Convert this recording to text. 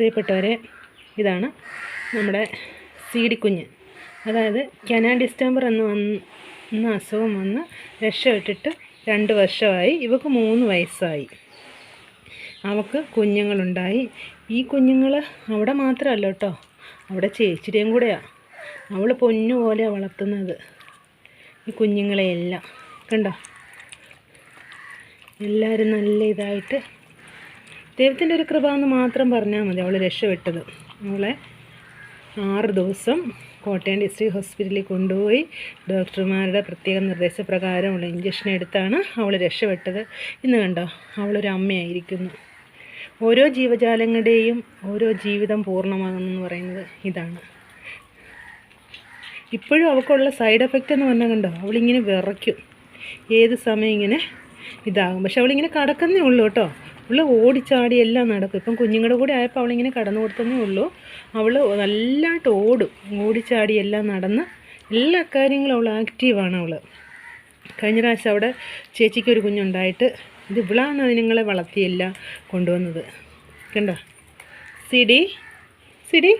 പ്രിയപ്പെട്ടവരെ ഇതാണ് നമ്മുടെ സീഡിക്കുഞ്ഞ് അതായത് കനാ ഡിസ്റ്റംബർ എന്ന് വന്ന അസുഖം വന്ന് രക്ഷപ്പെട്ടിട്ട് രണ്ട് വർഷമായി ഇവക്ക് മൂന്ന് വയസ്സായി. അവക്ക് കുഞ്ഞുങ്ങളുണ്ടായി. ഈ കുഞ്ഞുങ്ങൾ അവിടെ മാത്രമല്ല കേട്ടോ അവിടെ ചേച്ചിയുടെയും കൂടെയാണ് അവൾ പൊന്നു പോലെ വളർത്തുന്നത് ഈ കുഞ്ഞുങ്ങളെയെല്ലാം. കണ്ടോ? എല്ലാവരും നല്ല ഇതായിട്ട് ദൈവത്തിന്റെ ഒരു കൃപ എന്ന് മാത്രം പറഞ്ഞാൽ മതി അവൾ രക്ഷപ്പെട്ടത്. അവളെ ആറ് ദിവസം കോട്ടയം ഡിസ്ട്രിക്ട് ഹോസ്പിറ്റലിൽ കൊണ്ടുപോയി ഡോക്ടർമാരുടെ പ്രത്യേക നിർദ്ദേശപ്രകാരമുള്ള ഇഞ്ചക്ഷൻ എടുത്താണ് അവൾ രക്ഷപ്പെട്ടത്. ഇന്ന് കണ്ടോ അവളൊരു അമ്മയായിരിക്കുന്നു. ഓരോ ജീവജാലങ്ങളുടെയും ഓരോ ജീവിതം പൂർണമാകുന്നെന്ന് പറയുന്നത് ഇതാണ്. ഇപ്പോഴും അവൾക്കുള്ള സൈഡ് എഫക്റ്റ് എന്ന് പറഞ്ഞാൽ കണ്ടോ അവളിങ്ങനെ വിറയ്ക്കും. ഏത് സമയം ഇങ്ങനെ ഇതാകും. പക്ഷെ അവളിങ്ങനെ കടക്കുന്നേ ഉള്ളൂ കേട്ടോ. അവൾ ഓടിച്ചാടി എല്ലാം നടക്കും. ഇപ്പം കുഞ്ഞുങ്ങളുടെ കൂടെ ആയപ്പോൾ അവളിങ്ങനെ കടന്നു കൊടുത്തതേ ഉള്ളൂ. അവൾ നല്ലതായിട്ട് ഓടും. ഓടിച്ചാടി എല്ലാം നടന്ന് എല്ലാ കാര്യങ്ങളും അവൾ ആക്റ്റീവാണ് അവൾ കഴിഞ്ഞ പ്രാവശ്യം അവിടെ ചേച്ചിക്ക് ഒരു കുഞ്ഞുണ്ടായിട്ട് ഇത് ഇവളാണ് അതിനങ്ങളെ വളർത്തിയെല്ലാം കൊണ്ടുവന്നത്. കണ്ടോ? സിഡി? സിഡി?